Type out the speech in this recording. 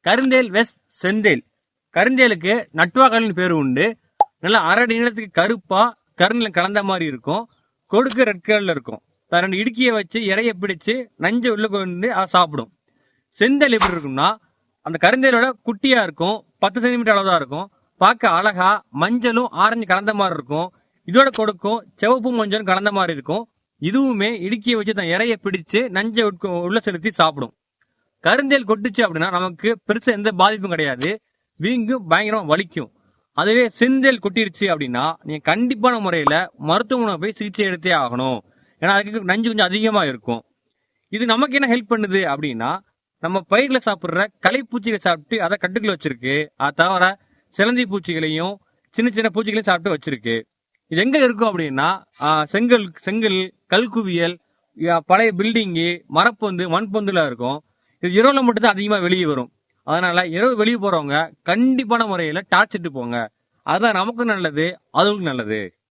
கருந்தேல் வெஸ் செந்தேல். கருந்தேலுக்கு நட்டுவாக்கல்னு பேர் உண்டு. நல்லா அரடி நிலத்துக்கு கருப்பா கருநில கலந்த மாதிரி இருக்கும். கொடுக்கு ரெட் கலர்ல இருக்கும். அது ரெண்டு இடுக்கியை வச்சு இறைய பிடிச்சு நஞ்சை உள்ள கொண்டு அதை சாப்பிடும். செந்தேல் எப்படி இருக்கும்னா அந்த கருந்தேலோட குட்டியா இருக்கும். பத்து சென்டிமீட்டர் அளவு தான் இருக்கும். பார்க்க அழகா மஞ்சளும் ஆரஞ்சு கலந்த மாதிரி இருக்கும். இதோட கொடுக்கும் சிவப்பு மஞ்சளும் கலந்த மாதிரி இருக்கும். இதுவுமே இடுக்கியை வச்சு தன் இறைய பிடிச்சு நஞ்சை உட்க- உள்ள செலுத்தி சாப்பிடும். கருந்தேல் கொட்டுச்சு அப்படின்னா நமக்கு பெருசா எந்த பாதிப்பும் கிடையாது. வீங்கும் பயங்கரமா வலிக்கும். அதுவே செந்தேல் கொட்டிருச்சு அப்படின்னா நீங்க கண்டிப்பான முறையில மருத்துவமனை போய் சிகிச்சை எடுத்தே ஆகணும். ஏன்னா அதுக்கு நஞ்சு கொஞ்சம் அதிகமா இருக்கும். இது நமக்கு என்ன ஹெல்ப் பண்ணுது அப்படின்னா நம்ம பயிர்களை சாப்பிடுற களைப்பூச்சிகளை சாப்பிட்டு அதை கட்டுக்குள்ள வச்சிருக்கு. அதை தவிர சிலந்தி பூச்சிகளையும் சின்ன சின்ன பூச்சிகளையும் சாப்பிட்டு வச்சிருக்கு. இது எங்க இருக்கும் அப்படின்னா செங்கல் செங்கல் கல்குவியல் பழைய பில்டிங்கு மரப்பொந்து மண்பொந்துல இருக்கும். இது இரவுல மட்டும்தான் அதிகமாக அதிகமா வெளியே வரும். அதனால இரவு வெளியே போறவங்க கண்டிப்பான முறையில டார்ச் இட்டு போங்க அதுதான் நமக்கும் நல்லது அதுவும் நல்லது.